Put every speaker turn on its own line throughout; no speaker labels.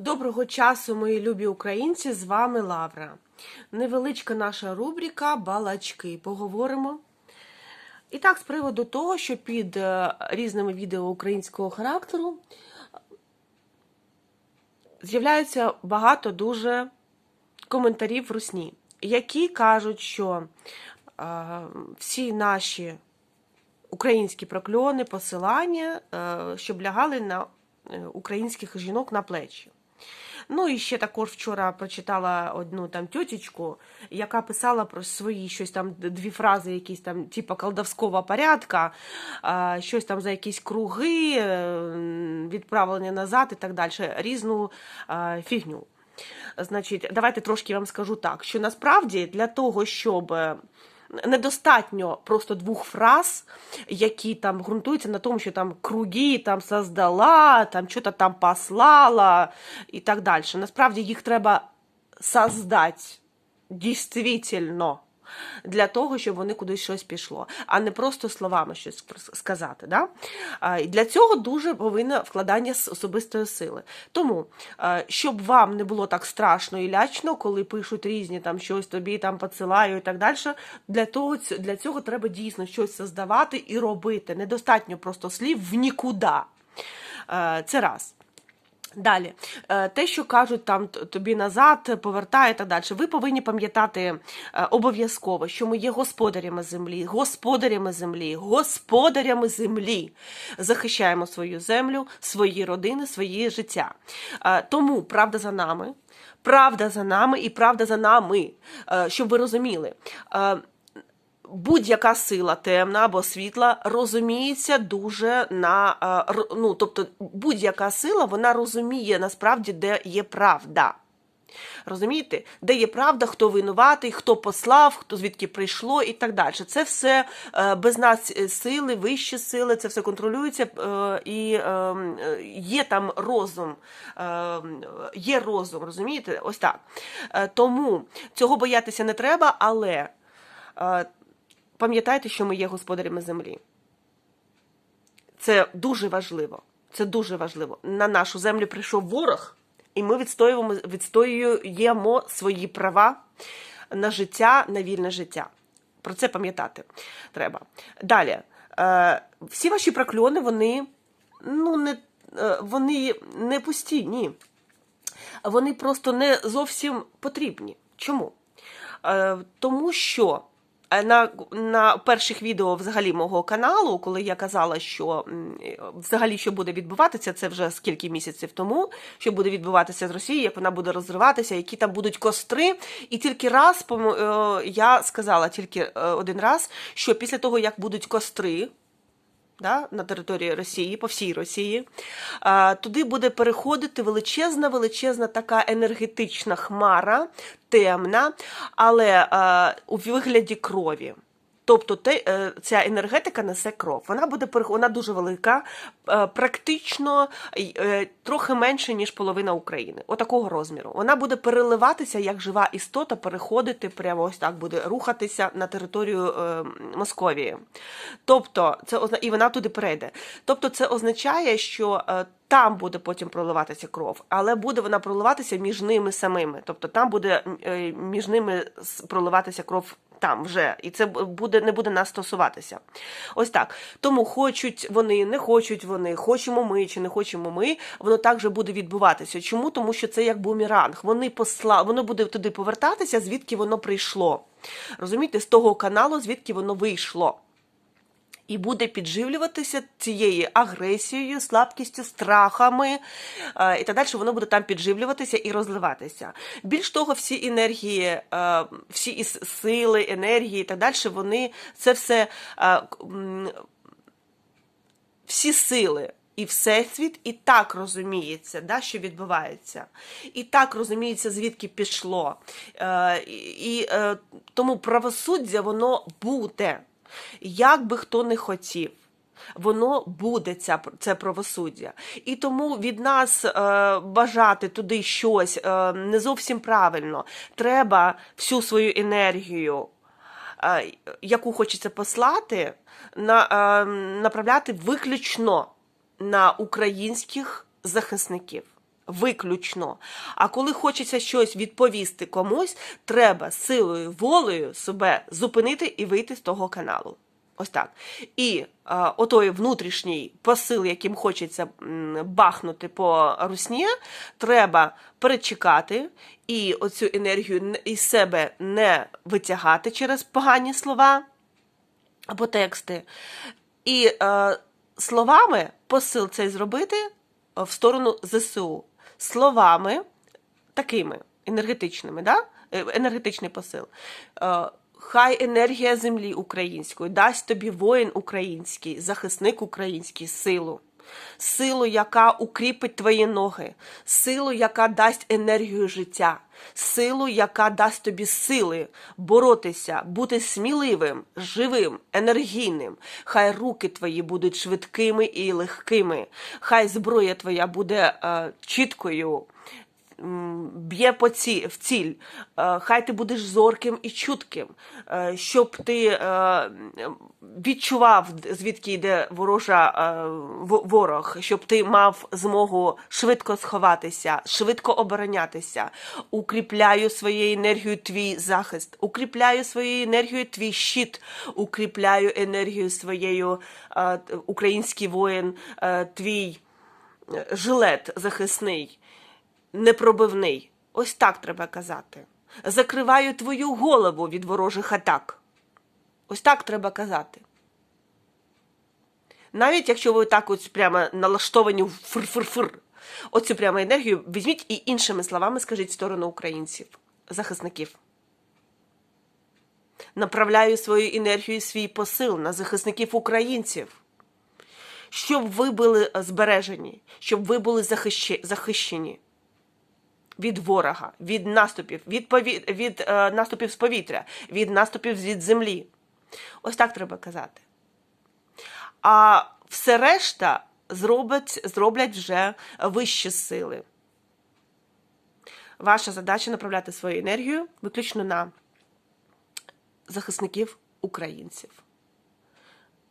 Доброго часу, мої любі українці! З вами Лавра. Невеличка наша рубрика Балачки. Поговоримо. І так, з приводу того, що під е, різними відео українського характеру з'являється багато дуже коментарів в русні, які кажуть, що е, всі наші українські прокльони, посилання, е, щоб лягали на українських жінок на плечі. Ну і ще також вчора прочитала одну там тьотечку, яка писала про свої щось там дві фрази, якісь там, типу колдовського порядка, щось там за якісь круги, е, відправлення назад і так далі, різну фігню. Значить, давайте трошки вам скажу так, що насправді для того, щоб е, недостатньо просто двох фраз, які там ґрунтуються на тому, що там круги там создала, там що-то там послала і так далі. Насправді їх треба создати дійсно для того, щоб вони кудись щось пішло, а не просто словами щось сказати. Да? І для цього дуже повинне вкладання з особистої сили. Тому, щоб вам не було так страшно і лячно, коли пишуть різні там щось тобі там посилаю і так далі, для того, для цього треба дійсно щось создавати і робити. Недостатньо просто слів в нікуди. Це раз. Далі, Е, те, що кажуть там тобі назад, повертає так далі. Ви повинні пам'ятати е, обов'язково, що ми є господарями землі, господарями землі, господарями землі. Захищаємо свою землю, свої родини, своє життя. Е, Тому правда за нами, правда за нами і правда за нами, щоб ви розуміли. Будь-яка сила темна або світла розуміється дуже на е, ну, тобто будь-яка сила вона розуміє насправді, де є правда. Розумієте, де є правда, хто винуватий, хто послав, хто звідки прийшло і так далі. Це все е, без нас е, сили, вищі сили, це все контролюється і є там розум. Є розум, розумієте? Ось так. Тому цього боятися не треба, але. Пам'ятайте, що ми є господарями землі. Це дуже важливо. Це дуже важливо. На нашу землю прийшов ворог, і ми відстоюємо, відстоюємо свої права на життя, на вільне життя. Про це пам'ятати треба. Далі. Е, всі ваші прокльони, вони, ну, не, е, вони не пусті, ні. Вони просто не зовсім потрібні. Чому? Е, тому що на, на перших відео взагалі мого каналу, коли я казала, що е, взагалі що буде відбуватися, це вже скільки місяців тому, що буде відбуватися з Росією, як вона буде розриватися, які там будуть костри. І тільки раз е, я сказала тільки е, один раз, що після того, як будуть костри, да, на території Росії, по всій Росії, а, туди буде переходити величезна, величезна така енергетична хмара, темна, але а, у вигляді крові. Тобто те, е, ця енергетика несе кров. Вона буде вона дуже велика, е, практично е, трохи менше, ніж половина України. Отакого розміру. Вона буде переливатися як жива істота, переходити прямо ось так буде рухатися на територію Московії. Тобто, це і вона туди перейде. Тобто, це означає, що там буде потім проливатися кров, але буде вона проливатися між ними самими. Тобто там буде між ними проливатися кров там вже, і це буде не буде нас стосуватися. Ось так. Тому хочуть вони, не хочуть вони, хочемо ми чи не хочемо ми, воно так же буде відбуватися. Чому? Тому що це як бумеранг. Вони посла, воно буде туди повертатися, звідки воно прийшло. Розумієте, з того каналу, звідки воно вийшло і буде підживлюватися цією агресією, слабкістю, страхами е, і так далі, воно буде там підживлюватися і розливатися. Більш того, всі енергії, е, всі сили, енергії і так далі, вони це все е, всі сили. І всесвіт і так розуміється, да, що відбувається, і так розуміється, звідки пішло. І, і тому правосуддя воно буде, як би хто не хотів. Воно буде ця, це правосуддя. І тому від нас е, бажати туди щось е, не зовсім правильно. Треба всю свою енергію е, яку хочеться послати, на, е, направляти виключно на українських захисників. Виключно. А коли хочеться щось відповісти комусь, треба силою волею себе зупинити і вийти з того каналу. Ось так. І а, отой внутрішній посил, яким хочеться бахнути по русні, треба перечекати і оцю енергію із себе не витягати через погані слова або тексти. І е, словами посил цей зробити в сторону ЗСУ. Словами такими енергетичними, да? Е, енергетичний посил. Е, Хай енергія землі української дасть тобі воїн український, захисник український силу. Силу, яка укріпить твої ноги, силу, яка дасть енергію життя, силу, яка дасть тобі сили боротися, бути сміливим, живим, енергійним. Хай руки твої будуть швидкими і легкими. Хай зброя твоя буде е, чіткою, б'є по ці, в ціль. Е, Хай ти будеш зорким і чутким, е, щоб ти е, відчував, звідки йде ворожа ворог, щоб ти мав змогу швидко сховатися, швидко оборонятися. Укріпляю своєю енергією твій захист, укріпляю своєю енергією твій щит, укріпляю енергію своєю український воїн, твій жилет захисний непробивний. Ось так треба казати. Закриваю твою голову від ворожих атак. Ось так треба казати. Навіть якщо ви так ось прямо налаштовані в фир-фир-фир, оцю прямо енергію візьміть і іншими словами скажіть в сторону українців, захисників. Направляю свою енергію, свій посил на захисників українців щоб ви були збережені, щоб ви були захищені від ворога, від наступів, від, пові... від е, наступів з повітря, від наступів від землі. Ось так треба казати. А все решта зроблять, зроблять вже вищі сили. Ваша задача направляти свою енергію виключно на захисників українців,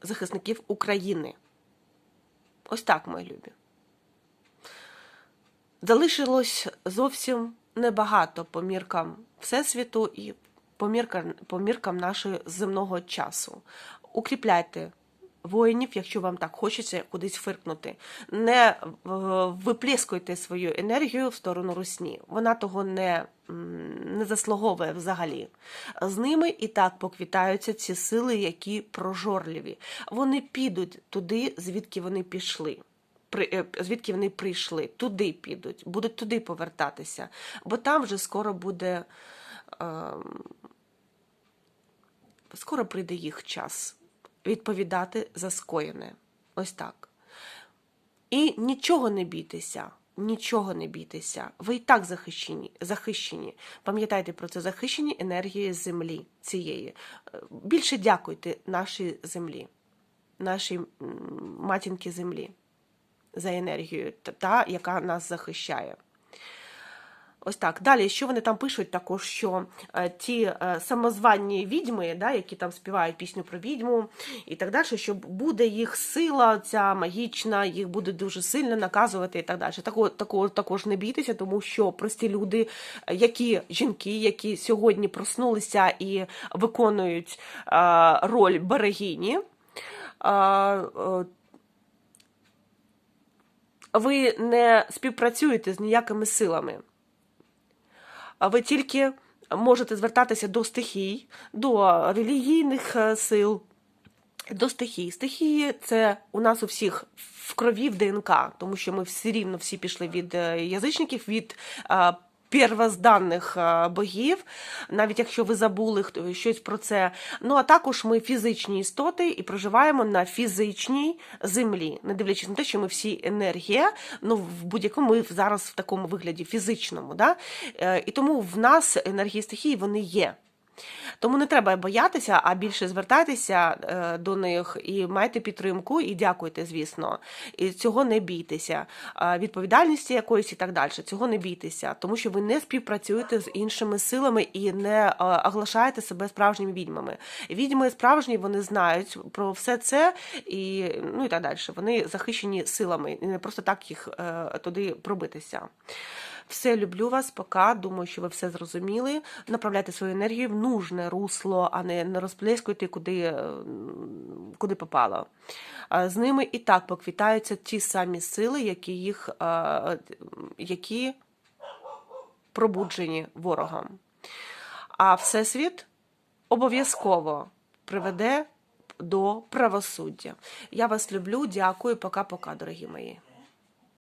захисників України. Ось так, мої любі. Залишилось зовсім небагато по міркам Всесвіту і по міркам, по міркам нашого земного часу. Укріпляйте воїнів, якщо вам так хочеться кудись фиркнути. Не е, виплескуйте свою енергію в сторону русні. Вона того не, не заслуговує взагалі. З ними і так поквітаються ці сили, які прожорливі. Вони підуть туди, звідки вони пішли. Е, звідки вони прийшли, туди підуть, будуть туди повертатися, бо там вже скоро буде, ем, скоро прийде їх час відповідати за скоєне. Ось так. І нічого не бійтеся, нічого не бійтеся. Ви і так захищені. захищені. Пам'ятайте про це захищені енергії землі цієї. Е, Більше дякуйте нашій землі, нашій м, матінки землі за енергію, та- яка нас захищає. Ось так. Далі, що вони там пишуть, також що е, ті е, самозванні відьми, да, які там співають пісню про відьму і так далі, що буде їх сила, ця магічна, їх буде дуже сильно наказувати і так далі. Такого, такого також не бійтеся, тому що прості люди, е, які жінки, які сьогодні проснулися і виконують роль берегині, ви не співпрацюєте з ніякими силами. Ви тільки можете звертатися до стихій, до релігійних е, сил, до стихій. Стихії це у нас у всіх в крові в ДНК, тому що ми все рівно всі пішли від е, язичників, від е, первозданних богів, навіть якщо ви забули щось про це. Ну а також ми фізичні істоти і проживаємо на фізичній землі, не дивлячись на те, що ми всі енергія, ну в будь-якому ми зараз в такому вигляді фізичному. Да? Е, І тому в нас енергії стихії вони є. Тому не треба боятися, а більше звертайтеся е, до них і майте підтримку, і дякуйте, звісно. І цього не бійтеся. Відповідальності якоїсь і так далі. Цього не бійтеся, тому що ви не співпрацюєте з іншими силами і не е, оглашаєте себе справжніми відьмами. Відьми справжні, вони знають про все це і ну і так далі. Вони захищені силами, і не просто так їх е, туди пробитися. Все, люблю вас, пока. Думаю, що ви все зрозуміли. Направляйте свою енергію в нужне русло, а не, не розплескуйте куди, е, куди попало. З ними і так поквітаються ті самі сили, які їх е, які пробуджені ворогом. А Всесвіт обов'язково приведе до правосуддя. Я вас люблю, дякую, пока-пока, дорогі мої.